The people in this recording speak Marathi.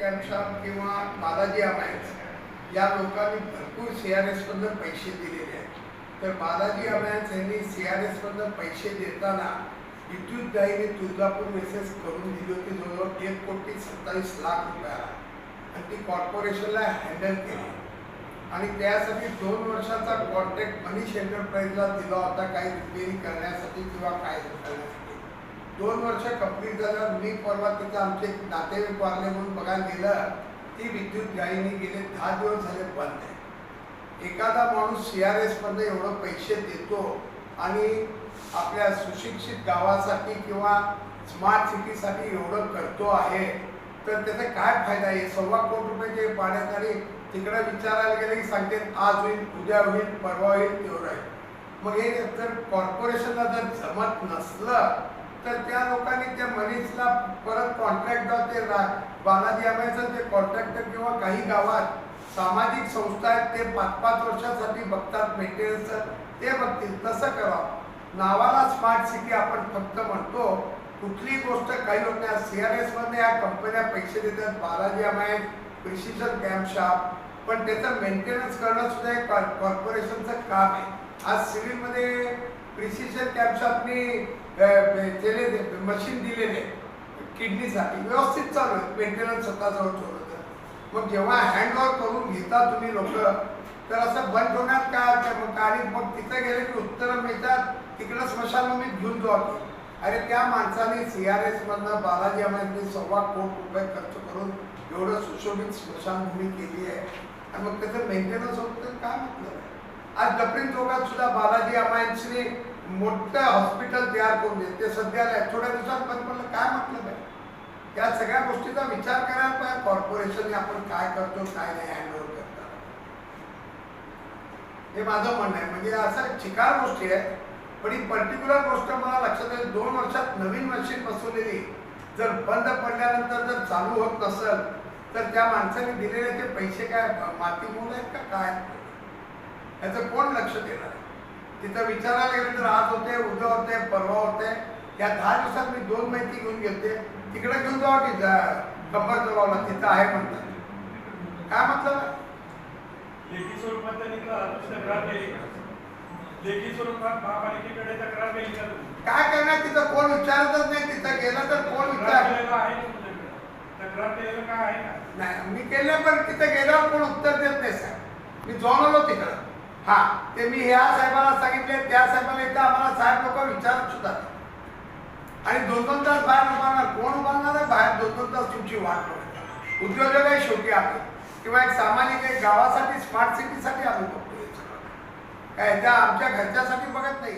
कॅम्पशॉप किंवा बालाजी अमायन्स या लोकांनी भरपूर सी आर एसमधून पैसे दिलेले आहेत. तर बालाजी अमायन्स यांनी सी आर एसमधून पैसे देताना विद्युत दाईने तुळजापूर मेसेज करून दिली होती जवळजवळ एक कोटी सत्तावीस लाख रुपयाला. आणि ती कॉर्पोरेशनला हँडल केली. आणि त्यासाठी दोन वर्षाचा कॉन्ट्रॅक्ट मनीष एंटरप्राईजला दिला होता काही रिपेअरिंग करण्यासाठी किंवा काय करण्यासाठी. दोन वर्ष कंप्लीट झालं. मी परवा तिथं आमचे नातेवाईक वारले म्हणून बघायला गेलं. ती विद्युत गायीने गेले. दहा दिवस झाले बंद आहे. एखादा माणूस सी आर एसमध्ये एवढं पैसे देतो आणि आपल्या सुशिक्षित गावासाठी किंवा स्मार्ट सिटीसाठी एवढं करतो आहे तर त्याचा काय फायदा आहे? सव्वा कोटी रुपये जे पाण्यात आणि तिकडे विचारायला गेलं की सांगते आज होईल उद्या होईल परवा होईल तेवढं आहे. मग हे जर कॉर्पोरेशनला जर जमत नसलं तर त्या लोकांनी त्या मनीषला परत कॉन्ट्रॅक्ट ते बालाजी आंब्याचं ते कॉन्ट्रॅक्टर किंवा काही गावात सामाजिक संस्था आहेत ते पाच पाच वर्षासाठी बघतात मेंटेनन्सचं ते बघतील. तसं करावं. नावाला स्मार्ट सिटी आपण फक्त म्हणतो. कुठली गोष्ट काही होत नाही. सी आर एसमध्ये या कंपन्या पैसे देतात. Balaji Amines Precision Camshafts पण त्याचं मेंटेनन्स करणं सुद्धा एक कॉर्पोरेशनचं काम आहे. आज सिव्हिलमध्ये प्रिसिशन कॅम्प शॉपनी मशीन दिलेले किडनीसाठी. व्यवस्थित चालू आहे. मेंटेनन्स स्वतःजवळ ठेवलं तर. मग जेव्हा हँड ओव्हर करून घेता तुम्ही लोक तर असं बंद होण्यात काय अर्थ मग आणि मग तिथे गेले की उत्तरं मिळतात. तिकडं स्मशानभूमीत घेऊन जाऊ आपण. अरे त्या माणसाने सी आर एसमधनं बालाजी अमायतने सव्वा कोट रुपये खर्च करून एवढं सुशोभित स्मशानभूमी केली आहे. आणि मग त्याचं मेंटेनन्स होतं काय म्हटलं आज डफरीन चौकात सुद्धा बालाजी अमायन्सने मोठं हॉस्पिटल तयार करून दिले. ते सध्या थोड्या दिवसात बंद पडलं. काय म्हटलं नाही या सगळ्या गोष्टीचा विचार करायला पाहिजे कॉर्पोरेशनने आपण काय करतो काय नाही हँडओव्हर करतात. हे माझं म्हणणं आहे. म्हणजे असं चिकार गोष्टी आहे. पण ही पर्टिक्युलर गोष्ट मला लक्षात आली दोन वर्षात नवीन मशीन बसवलेली. जर बंद पडल्यानंतर जर चालू होत नसेल तर त्या माणसाने दिलेले ते पैसे काय? माती मोल आहेत का? काय? याचं कोण लक्ष देणार आहे? तिथं विचारायला गेलं तर आज होते उद्या होते परवा होते. या दहा दिवसात मी दोन माहिती घेऊन गेलते. तिकडे घेऊन जावा की जा- कंबर जवळला तिथं आहे म्हणतात. काय मतलब आहे लेखी स्वरूपात तक्रार केली? लेखी स्वरूपात महापालिकेकडे तक्रार केली? काय करणार तिथं? कोण विचारतच नाही. तिथं गेलं तर कोण विचार? तक्रार केलेलं काय आहे नाही मी केलं पण तिथं गेल्यावर कोण उत्तर देत नाही साहेब. मी जाऊन आलो तिकडं. हा ते मी ह्या साहेबाला सांगितले त्या साहेबाला इथं आम्हाला साहेब लोक विचारत सुद्धा. आणि दोन दोन तास बाहेर उभारणार कोण उभारणार आहे? बाहेर दोन दोन तास तुमची वाट बघणार उद्योजक आहे शेवटी आपण किंवा एक सामाजिक एक गावासाठी स्मार्ट सिटीसाठी आम्ही बघतो काय त्या आमच्या घरच्यासाठी बघत नाही